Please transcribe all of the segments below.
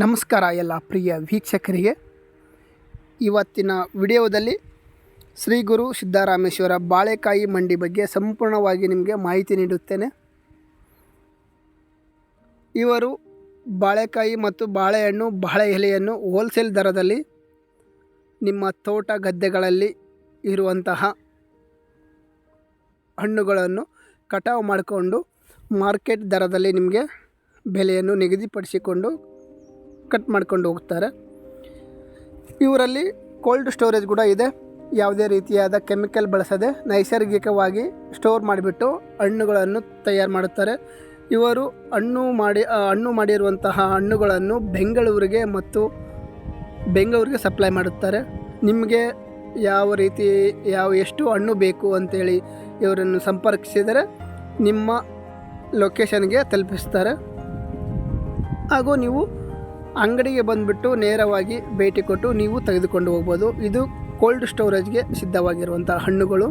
ನಮಸ್ಕಾರ ಎಲ್ಲ ಪ್ರಿಯ ವೀಕ್ಷಕರಿಗೆ. ಇವತ್ತಿನ ವಿಡಿಯೋದಲ್ಲಿ ಶ್ರೀ ಗುರು ಸಿದ್ದರಾಮೇಶ್ವರ ಬಾಳೆಕಾಯಿ ಮಂಡಿ ಬಗ್ಗೆ ಸಂಪೂರ್ಣವಾಗಿ ನಿಮಗೆ ಮಾಹಿತಿ ನೀಡುತ್ತೇನೆ. ಇವರು ಬಾಳೆಕಾಯಿ ಮತ್ತು ಬಾಳೆಹಣ್ಣು, ಬಾಳೆ ಎಲೆಯನ್ನು ಹೋಲ್ಸೇಲ್ ದರದಲ್ಲಿ ನಿಮ್ಮ ತೋಟ ಗದ್ದೆಗಳಲ್ಲಿ ಇರುವಂತಹ ಹಣ್ಣುಗಳನ್ನು ಕಟಾವು ಮಾಡಿಕೊಂಡು ಮಾರ್ಕೆಟ್ ದರದಲ್ಲಿ ನಿಮಗೆ ಬೆಲೆಯನ್ನು ನಿಗದಿಪಡಿಸಿಕೊಂಡು ಕಟ್ ಮಾಡ್ಕೊಂಡು ಹೋಗ್ತಾರೆ. ಇವರಲ್ಲಿ ಕೋಲ್ಡ್ ಸ್ಟೋರೇಜ್ ಕೂಡ ಇದೆ. ಯಾವುದೇ ರೀತಿಯಾದ ಕೆಮಿಕಲ್ ಬಳಸದೆ ನೈಸರ್ಗಿಕವಾಗಿ ಸ್ಟೋರ್ ಮಾಡಿಬಿಟ್ಟು ಹಣ್ಣುಗಳನ್ನು ತಯಾರು ಮಾಡುತ್ತಾರೆ. ಇವರು ಹಣ್ಣು ಮಾಡಿ ಹಣ್ಣು ಮಾಡಿರುವಂತಹ ಹಣ್ಣುಗಳನ್ನು ಬೆಂಗಳೂರಿಗೆ ಮತ್ತು ಬೆಂಗಳೂರಿಗೆ ಸಪ್ಲೈ ಮಾಡುತ್ತಾರೆ. ನಿಮಗೆ ಯಾವ ರೀತಿ, ಯಾವ, ಎಷ್ಟು ಹಣ್ಣು ಬೇಕು ಅಂತೇಳಿ ಇವರನ್ನು ಸಂಪರ್ಕಿಸಿದರೆ ನಿಮ್ಮ ಲೊಕೇಶನ್ಗೆ ತಲುಪಿಸ್ತಾರೆ. ಹಾಗೂ ನೀವು ಅಂಗಡಿಗೆ ಬಂದುಬಿಟ್ಟು ನೇರವಾಗಿ ಭೇಟಿ ಕೊಟ್ಟು ನೀವು ತೆಗೆದುಕೊಂಡು ಹೋಗ್ಬೋದು. ಇದು ಕೋಲ್ಡ್ ಸ್ಟೋರೇಜ್ಗೆ ಸಿದ್ಧವಾಗಿರುವಂಥ ಹಣ್ಣುಗಳು.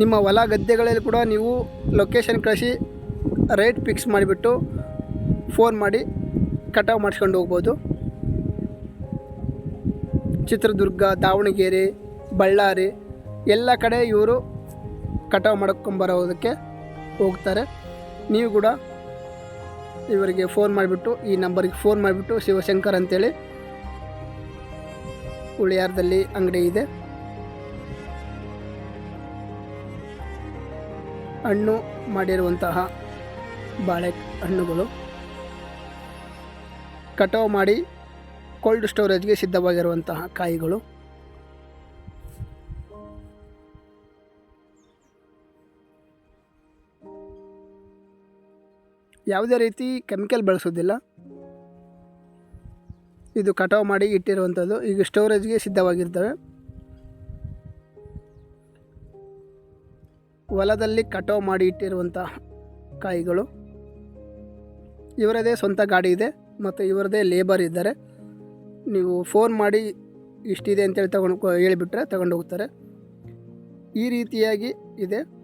ನಿಮ್ಮ ಹೊಲ ಗದ್ದೆಗಳಲ್ಲಿ ಕೂಡ ನೀವು ಲೊಕೇಶನ್ ಕಳಿಸಿ ರೇಟ್ ಫಿಕ್ಸ್ ಮಾಡಿಬಿಟ್ಟು ಫೋನ್ ಮಾಡಿ ಕಟಾವು ಮಾಡಿಸ್ಕೊಂಡು ಹೋಗ್ಬೋದು. ಚಿತ್ರದುರ್ಗ, ದಾವಣಗೆರೆ, ಬಳ್ಳಾರಿ ಎಲ್ಲ ಕಡೆ ಇವರು ಕಟಾವು ಮಾಡ್ಕೊಂಬರೋದಕ್ಕೆ ಹೋಗ್ತಾರೆ. ನೀವು ಕೂಡ ಇವರಿಗೆ ಫೋನ್ ಮಾಡಿಬಿಟ್ಟು, ಈ ನಂಬರಿಗೆ ಫೋನ್ ಮಾಡಿಬಿಟ್ಟು ಶಿವಶಂಕರ್ ಅಂತೇಳಿ ಉಳಿಯಾರದಲ್ಲಿ ಅಂಗಡಿ ಇದೆ. ಹಣ್ಣು ಮಾಡಿರುವಂತಹ ಬಾಳೆ ಹಣ್ಣುಗಳು. ಕಟಾವು ಮಾಡಿ ಕೋಲ್ಡ್ ಸ್ಟೋರೇಜ್ಗೆ ಸಿದ್ಧವಾಗಿರುವಂತಹ ಕಾಯಿಗಳು. ಯಾವುದೇ ರೀತಿ ಕೆಮಿಕಲ್ ಬಳಸೋದಿಲ್ಲ. ಇದು ಕಟಾವು ಮಾಡಿ ಇಟ್ಟಿರುವಂಥದ್ದು ಈಗ ಸ್ಟೋರೇಜ್ಗೆ ಸಿದ್ಧವಾಗಿರ್ತವೆ. ಹೊಲದಲ್ಲಿ ಕಟಾವು ಮಾಡಿ ಇಟ್ಟಿರುವಂಥ ಕಾಯಿಗಳು. ಇವರದೇ ಸ್ವಂತ ಗಾಡಿ ಇದೆ ಮತ್ತು ಇವರದೇ ಲೇಬರ್ ಇದ್ದಾರೆ. ನೀವು ಫೋನ್ ಮಾಡಿ ಇಷ್ಟಿದೆ ಅಂತೇಳಿ ತಗೊಂಡು ಹೇಳಿಬಿಟ್ರೆ ತಗೊಂಡು ಹೋಗ್ತಾರೆ ಈ ರೀತಿಯಾಗಿ ಇದೆ.